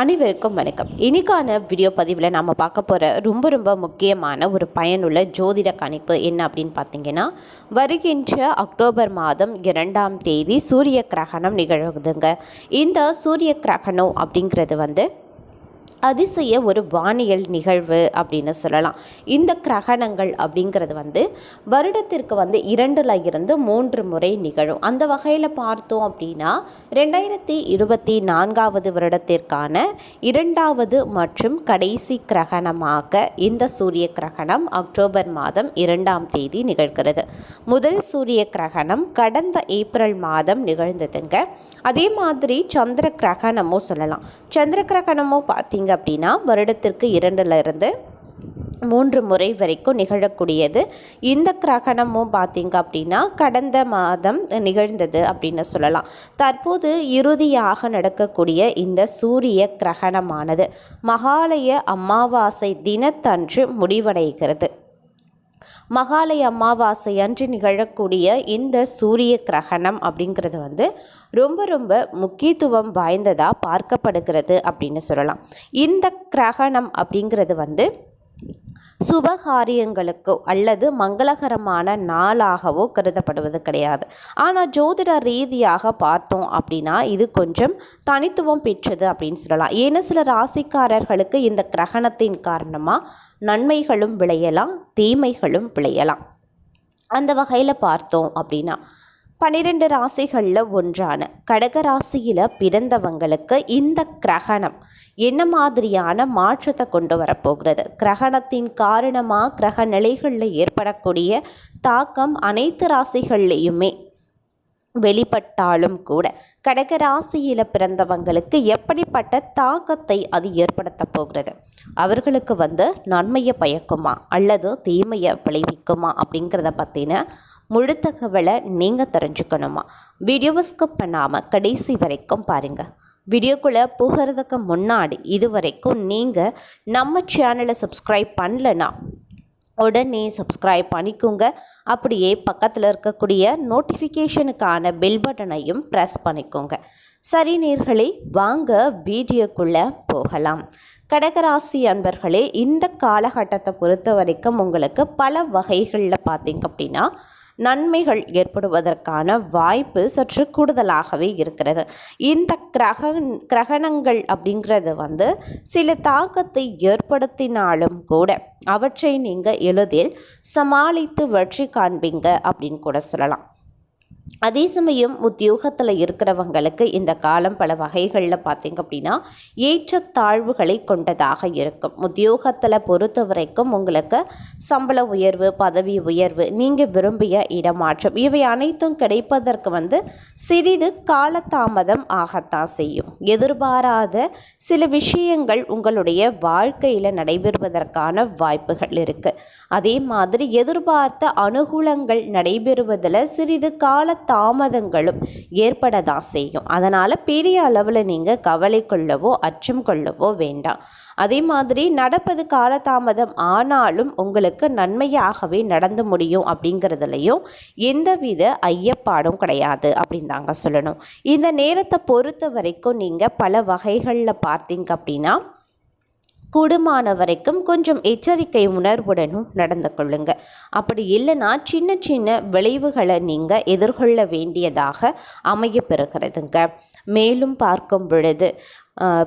அனைவருக்கும் வணக்கம். இன்றைக்கான வீடியோ பதிவில் நம்ம பார்க்க போகிற ரொம்ப ரொம்ப முக்கியமான ஒரு பயனுள்ள ஜோதிட கணிப்பு என்ன அப்படின்னு பார்த்தீங்கன்னா வருகின்ற அக்டோபர் மாதம் இரண்டாம் தேதி சூரிய கிரகணம் நிகழ்வுதுங்க. இந்த சூரிய கிரகணம் அப்படிங்கிறது வந்து அதிசய ஒரு வானியல் நிகழ்வு அப்படின்னு சொல்லலாம். இந்த கிரகணங்கள் அப்படிங்கிறது வந்து வருடத்திற்கு வந்து இரண்டுல இருந்து மூன்று முறை நிகழும். அந்த வகையில் பார்த்தோம் அப்படின்னா ரெண்டாயிரத்தி இருபத்தி நான்காவது வருடத்திற்கான இரண்டாவது மற்றும் கடைசி கிரகணமாக இந்த சூரிய கிரகணம் அக்டோபர் மாதம் இரண்டாம் தேதி நிகழ்கிறது. முதல் சூரிய கிரகணம் கடந்த ஏப்ரல் மாதம் நிகழ்ந்ததுங்க. அதே மாதிரி சந்திர கிரகணமும் சொல்லலாம். சந்திர கிரகணமும் பார்த்தீங்க அப்படின்னா வருடத்திற்கு இரண்டுலேருந்து மூன்று முறை வரைக்கும் நிகழக்கூடியது. இந்த கிரகணமும் பார்த்தீங்க அப்படின்னா கடந்த மாதம் நிகழ்ந்தது அப்படின்னு சொல்லலாம். தற்போது இறுதியாக நடக்கக்கூடிய இந்த சூரிய கிரகணமானது மகாலய அமாவாசை தினத்தன்று முடிவடைகிறது. மகாலய அமாவாசை அன்று நிகழக்கூடிய இந்த சூரிய கிரகணம் அப்படிங்கிறது வந்து ரொம்ப ரொம்ப முக்கியத்துவம் வாய்ந்ததாக பார்க்கப்படுகிறது அப்படின்னு சொல்லலாம். இந்த கிரகணம் அப்படிங்கிறது வந்து சுபகாரியங்களுக்கோ அல்லது மங்களகரமான நாளாகவோ கருதப்படுவது கிடையாது. ஆனால் ஜோதிட ரீதியாக பார்த்தோம் அப்படின்னா இது கொஞ்சம் தனித்துவம் பெற்றது அப்படின்னு சொல்லலாம். ஏன்னா சில ராசிக்காரர்களுக்கு இந்த கிரகணத்தின் காரணமாக நன்மைகளும் விளையலாம் தீமைகளும் விளையலாம். அந்த வகையில் பார்த்தோம் அப்படின்னா பன்னிரெண்டு ராசிகளில் ஒன்றான கடக ராசியில் பிறந்தவங்களுக்கு இந்த கிரகணம் என்ன மாதிரியான மாற்றத்தை கொண்டு வரப்போகிறது? கிரகணத்தின் காரணமாக கிரக நிலைகளில் ஏற்படக்கூடிய தாக்கம் அனைத்து ராசிகள்லேயுமே வெளிப்பட்டாலும் கூட கடக ராசியில் பிறந்தவங்களுக்கு எப்படிப்பட்ட தாக்கத்தை அது ஏற்படுத்த போகிறது? அவர்களுக்கு வந்து நன்மையை பயக்குமா? அல்லது தீமையை விளைவிக்குமா? அப்படிங்கிறத பற்றின முழு தகவலை நீங்கள் தெரிஞ்சுக்கணுமா? வீடியோவை ஸ்கிப் பண்ணாமல் கடைசி வரைக்கும் பாருங்கள் வீடியோக்குள்ளே போகிறதுக்கு முன்னாடி இது வரைக்கும் நீங்கள் நம்ம சேனலை சப்ஸ்கிரைப் பண்ணலனா உடனே சப்ஸ்கிரைப் பண்ணிக்கோங்க. அப்படியே பக்கத்தில் இருக்கக்கூடிய நோட்டிஃபிகேஷனுக்கான பெல் பட்டனையும் ப்ரெஸ் பண்ணிக்கோங்க. சரி நேர்களே வாங்க வீடியோக்குள்ளே போகலாம். கடகராசி அன்பர்களே இந்த காலகட்டத்தை பொறுத்த வரைக்கும் உங்களுக்கு பல வகைகளில் பார்த்தீங்க அப்படின்னா நன்மைகள் ஏற்படுவதற்கான வாய்ப்பு சற்று கூடுதலாகவே இருக்கிறது. இந்த கிரக கிரகணங்கள் அப்படிங்கிறது வந்து சில தாக்கத்தை ஏற்படுத்தினாலும் கூட அவற்றை நீங்கள் எளிதில் சமாளித்து வெற்றி காண்பீங்க அப்படின்னு கூட சொல்லலாம். அதே சமயம் உத்தியோகத்தில் இருக்கிறவங்களுக்கு இந்த காலம் பல வகைகளில் பார்த்திங்க அப்படின்னா ஏற்றத்தாழ்வுகளை கொண்டதாக இருக்கும். உத்தியோகத்தில் பொறுத்த வரைக்கும் உங்களுக்கு சம்பள உயர்வு பதவி உயர்வு நீங்கள் விரும்பிய இடமாற்றம் இவை அனைத்தும் கிடைப்பதற்கு வந்து சிறிது காலதாமதம் ஆகத்தான் செய்யும். எதிர்பாராத சில விஷயங்கள் உங்களுடைய வாழ்க்கையில் நடைபெறுவதற்கான வாய்ப்புகள் இருக்குது அதே மாதிரி எதிர்பார்த்த அனுகூலங்கள் நடைபெறுவதில் சிறிது கால தாமதங்களும் ஏற்பட தான் செய்யும். அதனால் பெரிய அளவில் நீங்கள் கவலை கொள்ளவோ அச்சம் கொள்ளவோ வேண்டாம். அதே மாதிரி நடப்பது காலதாமதம் ஆனாலும் உங்களுக்கு நன்மையாகவே நடந்து முடியும் அப்படிங்கிறதுலையும் எந்தவித ஐயப்பாடும் கிடையாது அப்படின்னு தாங்க சொல்லணும். இந்த நேரத்தை பொறுத்த வரைக்கும் நீங்கள் பல வகைகளில் பார்த்தீங்க அப்படின்னா கூடுமான வரைக்கும் கொஞ்சம் எச்சரிக்கை உணர்வுடனும் நடந்து கொள்ளுங்க. அப்படி இல்லைன்னா சின்ன சின்ன விளைவுகளை நீங்கள் எதிர்கொள்ள வேண்டியதாக அமைய பெறுகிறதுங்க. மேலும் பார்க்கும் பொழுது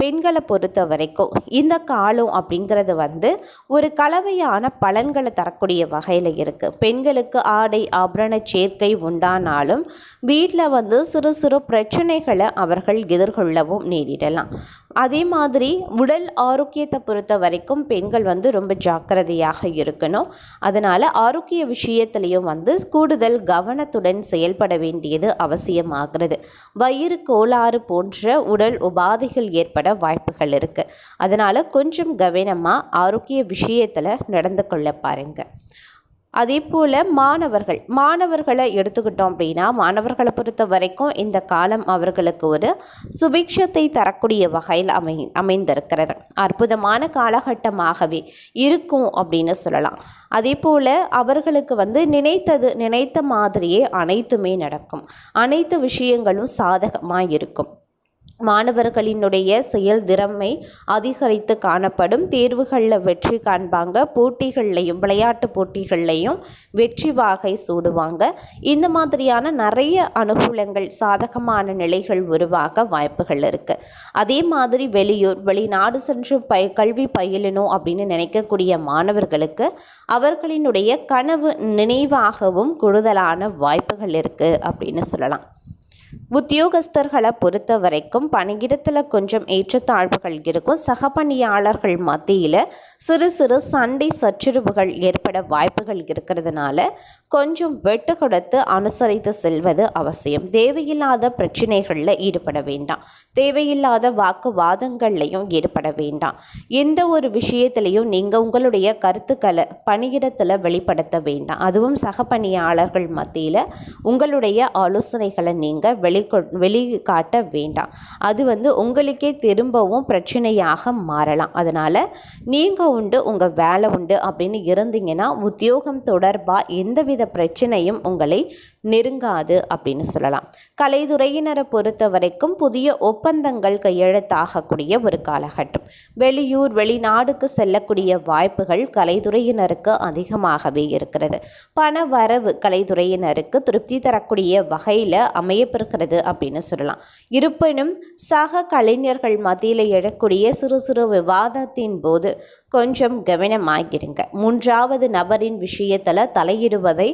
பெண்களை பொறுத்த வரைக்கும் இந்த காலம் அப்படிங்கிறது வந்து ஒரு கலவையான பலன்களை தரக்கூடிய வகையில் இருக்குது பெண்களுக்கு ஆடை ஆபரண சேர்க்கை உண்டானாலும் வீட்டில் வந்து சிறு சிறு பிரச்சனைகளை அவர்கள் எதிர்கொள்ளவும் நேரிடலாம். அதே மாதிரி உடல் ஆரோக்கியத்தை பொறுத்த வரைக்கும் பெண்கள் வந்து ரொம்ப ஜாக்கிரதையாக இருக்கணும். அதனால் ஆரோக்கிய விஷயத்துலேயும் வந்து கூடுதல் கவனத்துடன் செயல்பட வேண்டியது அவசியமாகிறது. வயிறு கோளாறு போன்ற உடல் உபாதைகள் ஏற்பட வாய்ப்புகள் இருக்குது அதனால் கொஞ்சம் கவனமாக ஆரோக்கிய விஷயத்தில் நடந்து கொள்ள பாருங்கள் அதே போல் மாணவர்கள் மாணவர்களை எடுத்துக்கிட்டோம் அப்படின்னா மாணவர்களை பொறுத்த வரைக்கும் இந்த காலம் அவர்களுக்கு ஒரு சுபிக்ஷத்தை தரக்கூடிய வகையில் அமை அமைந்திருக்கிறது. அற்புதமான காலகட்டமாகவே இருக்கும் அப்படின்னு சொல்லலாம். அதே போல் அவர்களுக்கு வந்து நினைத்தது நினைத்த மாதிரியே அனைத்துமே நடக்கும். அனைத்து விஷயங்களும் சாதகமாக இருக்கும் மாணவர்களினுடைய செயல் திறமை அதிகரித்து காணப்படும். தேர்வுகளில் வெற்றி காண்பாங்க. போட்டிகள்லையும் விளையாட்டு போட்டிகள்லையும் வெற்றி வாகை சூடுவாங்க. இந்த மாதிரியான நிறைய அனுகூலங்கள் சாதகமான நிலைகள் உருவாக வாய்ப்புகள் இருக்குது அதே மாதிரி வெளியூர் வெளிநாடு சென்று ப கல்வி பயிலணும் அப்படின்னு நினைக்கக்கூடிய மாணவர்களுக்கு அவர்களினுடைய கனவு நினைவாகவும் கூடுதலான வாய்ப்புகள் இருக்குது அப்படின்னு சொல்லலாம். உத்தியோகஸ்தர்களை பொறுத்த வரைக்கும் பணியிடத்தில் கொஞ்சம் ஏற்றத்தாழ்வுகள் இருக்கும். சக பணியாளர்கள் மத்தியில் சிறு சிறு சண்டை சச்சுரவுகள் ஏற்பட வாய்ப்புகள் இருக்கிறதுனால கொஞ்சம் வெட்டு கொடுத்து அனுசரித்து செல்வது அவசியம். தேவையில்லாத பிரச்சனைகளில் ஈடுபட வேண்டாம். தேவையில்லாத வாக்குவாதங்கள்லையும் ஈடுபட வேண்டாம். எந்த ஒரு விஷயத்திலையும் நீங்கள் உங்களுடைய கருத்துக்களை பணியிடத்தில் வெளிப்படுத்த வேண்டாம். அதுவும் சக பணியாளர்கள் மத்தியில் உங்களுடைய ஆலோசனைகளை நீங்கள் வெளிக்கொ வெளிக்காட்ட வேண்டாம். அது வந்து உங்களுக்கே திரும்பவும் பிரச்சனையாக மாறலாம். அதனால் நீங்கள் உண்டு உங்கள் வேலை உண்டு அப்படின்னு இருந்தீங்கன்னா உத்தியோகம் தொடர்பாக எந்தவித பிரச்சனையும் உங்களை நெருங்காது அப்படின்னு சொல்லலாம். கலைத்துறையினரை பொறுத்த வரைக்கும் புதிய ஒப்பந்தங்கள் கையெழுத்தாகக்கூடிய ஒரு காலகட்டம். வெளியூர் வெளிநாடுக்கு செல்லக்கூடிய வாய்ப்புகள் கலைத்துறையினருக்கு அதிகமாகவே இருக்கிறது. பண வரவு கலைத்துறையினருக்கு திருப்தி தரக்கூடிய வகையில் அமையப்பெறுகிறது அப்படின்னு சொல்லலாம். இருப்பினும் சக கலைஞர்கள் மத்தியில் எழக்கூடிய சிறு சிறு விவாதத்தின் போது கொஞ்சம் கவனமாகிருங்க. மூன்றாவது நபரின் விஷயத்தில் தலையிடுவதை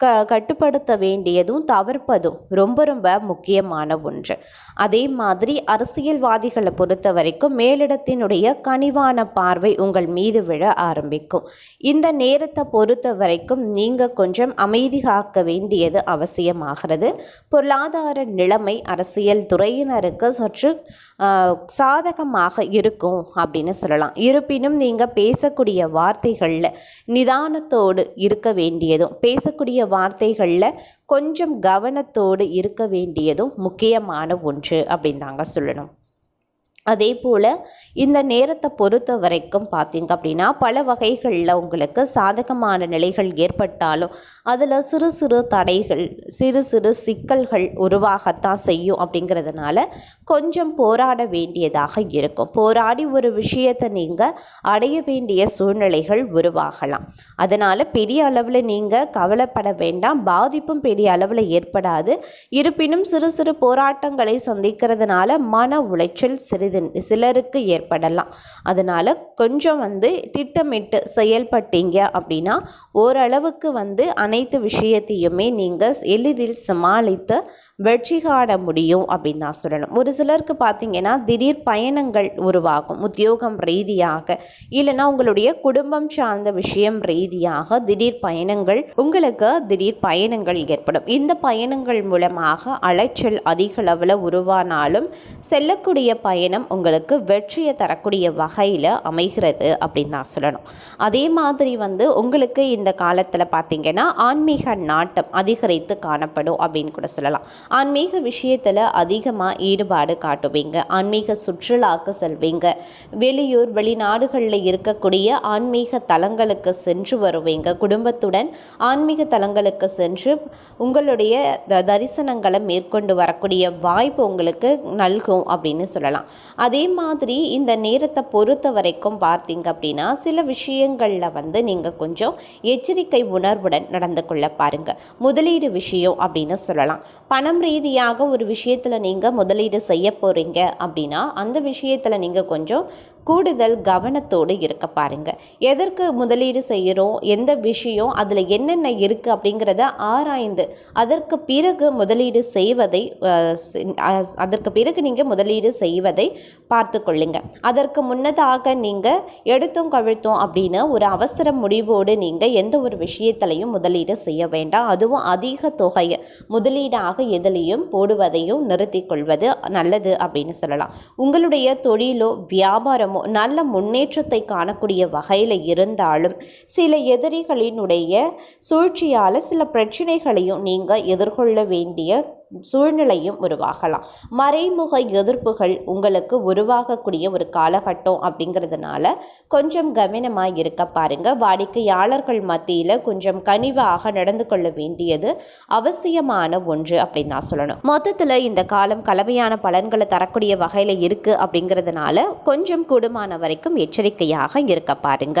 க கட்டுப்படுத்த வேண்டியதும் தவிர்ப்பதும் ரொம்ப ரொம்ப முக்கியமான ஒன்று. அதே மாதிரி அரசியல்வாதிகளை பொறுத்த வரைக்கும் மேலிடத்தினுடைய கனிவான பார்வை உங்கள் மீது விழ ஆரம்பிக்கும். இந்த நேரத்தை பொறுத்த வரைக்கும் நீங்கள் கொஞ்சம் அமைதி காக்க வேண்டியது அவசியமாகிறது. பொருளாதார நிலைமை அரசியல் துறையினருக்கு சற்று சாதகமாக இருக்கும் அப்படின்னு சொல்லலாம். இருப்பினும் நீங்கள் பேசக்கூடிய வார்த்தைகளில் நிதானத்தோடு இருக்க வேண்டியதும் பேசக்கூடிய வார்த்தைகளில் கொஞ்சம் கவனத்தோடு இருக்க வேண்டியதும் முக்கியமான ஒன்று அப்படின்னு தாங்க சொல்லணும். அதே போல் இந்த நேரத்தை பொறுத்த வரைக்கும் பார்த்திங்க அப்படின்னா பல வகைகளில் உங்களுக்கு சாதகமான நிலைகள் ஏற்பட்டாலும் அதில் சிறு சிறு தடைகள் சிறு சிறு சிக்கல்கள் உருவாகத்தான் செய்யும் அப்படிங்கிறதுனால கொஞ்சம் போராட வேண்டியதாக இருக்கும். போராடி ஒரு விஷயத்தை நீங்கள் அடைய வேண்டிய சூழ்நிலைகள் உருவாகலாம். அதனால் பெரிய அளவில் நீங்கள் கவலைப்பட வேண்டாம். பாதிப்பும் பெரிய அளவில் ஏற்படாது. இருப்பினும் சிறு சிறு போராட்டங்களை சந்திக்கிறதுனால மன உளைச்சல் சிறிது சிலருக்கு ஏற்படலாம். அதனால் கொஞ்சம் வந்து திட்டமிட்டு செயல்பட்டீங்க அப்படின்னா ஓரளவுக்கு வந்து அனைத்து விஷயத்தையுமே நீங்கள் எளிதில் சமாளித்து வெற்றி காண முடியும் அப்படின்னு தான் சொல்லணும். ஒரு சிலருக்கு பார்த்தீங்கன்னா திடீர் பயணங்கள் உருவாகும். உத்தியோகம் ரீதியாக இல்லைன்னா உங்களுடைய குடும்பம் சார்ந்த விஷயம் ரீதியாக திடீர் பயணங்கள் உங்களுக்கு திடீர் பயணங்கள் ஏற்படும். இந்த பயணங்கள் மூலமாக அலைச்சல் அதிக அளவில் உருவானாலும் செல்லக்கூடிய பயணம் உங்களுக்கு வெற்றியை தரக்கூடிய வகையில் அமைகிறது அப்படின்னு தான் சொல்லணும். அதே மாதிரி வந்து உங்களுக்கு இந்த காலத்தில் பார்த்தீங்கன்னா ஆன்மீக நாட்டம் அதிகரித்து காணப்படும் அப்படின்னு கூட சொல்லலாம். ஆன்மீக விஷயத்தில் அதிகமாக ஈடுபாடு காட்டுவீங்க. ஆன்மீக சுற்றுலாக்கு செல்வீங்க. வெளியூர் வெளிநாடுகளில் இருக்கக்கூடிய ஆன்மீக தலங்களுக்கு சென்று வருவீங்க. குடும்பத்துடன் ஆன்மீக தலங்களுக்கு சென்று உங்களுடைய த தரிசனங்களை மேற்கொண்டு வரக்கூடிய வாய்ப்பு உங்களுக்கு நல்கும் அப்படின்னு சொல்லலாம். அதே மாதிரி இந்த நேரத்தை பொறுத்த வரைக்கும் பார்த்தீங்க அப்படின்னா சில விஷயங்களில் வந்து நீங்கள் கொஞ்சம் எச்சரிக்கை உணர்வுடன் நடந்து கொள்ள பாருங்கள் முதலீடு விஷயம் அப்படின்னு சொல்லலாம். பணம் ரீதியாக ஒரு விஷயத்தில் நீங்கள் முதலீடு செய்ய போகிறீங்க அப்படின்னா அந்த விஷயத்தில் நீங்கள் கொஞ்சம் கூடுதல் கவனத்தோடு இருக்க பாருங்கள் எதற்கு முதலீடு செய்கிறோம்? எந்த விஷயம்? அதில் என்னென்ன இருக்குது அப்படிங்கிறத ஆராய்ந்து அதற்கு பிறகு முதலீடு செய்வதை அதற்கு பிறகு நீங்கள் முதலீடு செய்வதை பார்த்து கொள்ளுங்க. அதற்கு முன்னதாக நீங்கள் எடுத்தோம் கவிழ்த்தோம் அப்படின்னு ஒரு அவசர முடிவோடு நீங்கள் எந்த ஒரு விஷயத்திலையும் முதலீடு செய்ய வேண்டாம். அதுவும் அதிக தொகையை முதலீடாக எதிலையும் போடுவதையும் நிறுத்தி கொள்வது நல்லது அப்படின்னு சொல்லலாம். உங்களுடைய தொழிலோ வியாபாரமோ நல்ல முன்னேற்றத்தை காணக்கூடிய வகையில் இருந்தாலும் சில எதிரிகளினுடைய சூழ்ச்சியால் சில பிரச்சனைகளையும் நீங்கள் எதிர்கொள்ள வேண்டிய சூழ்நிலையும் உருவாகலாம். மறைமுக எதிர்ப்புகள் உங்களுக்கு உருவாகக்கூடிய ஒரு காலகட்டம் அப்படிங்கிறதுனால கொஞ்சம் கவனமாக இருக்க பாருங்க. வாடிக்கையாளர்கள் மத்தியில் கொஞ்சம் கனிவாக நடந்து கொள்ள வேண்டியது அவசியமான ஒன்று அப்படின்னு தான் சொல்லணும். மொத்தத்தில் இந்த காலம் கலவையான பலன்களை தரக்கூடிய வகையில் இருக்குது அப்படிங்கிறதுனால கொஞ்சம் கூடுமான வரைக்கும் எச்சரிக்கையாக இருக்க பாருங்க.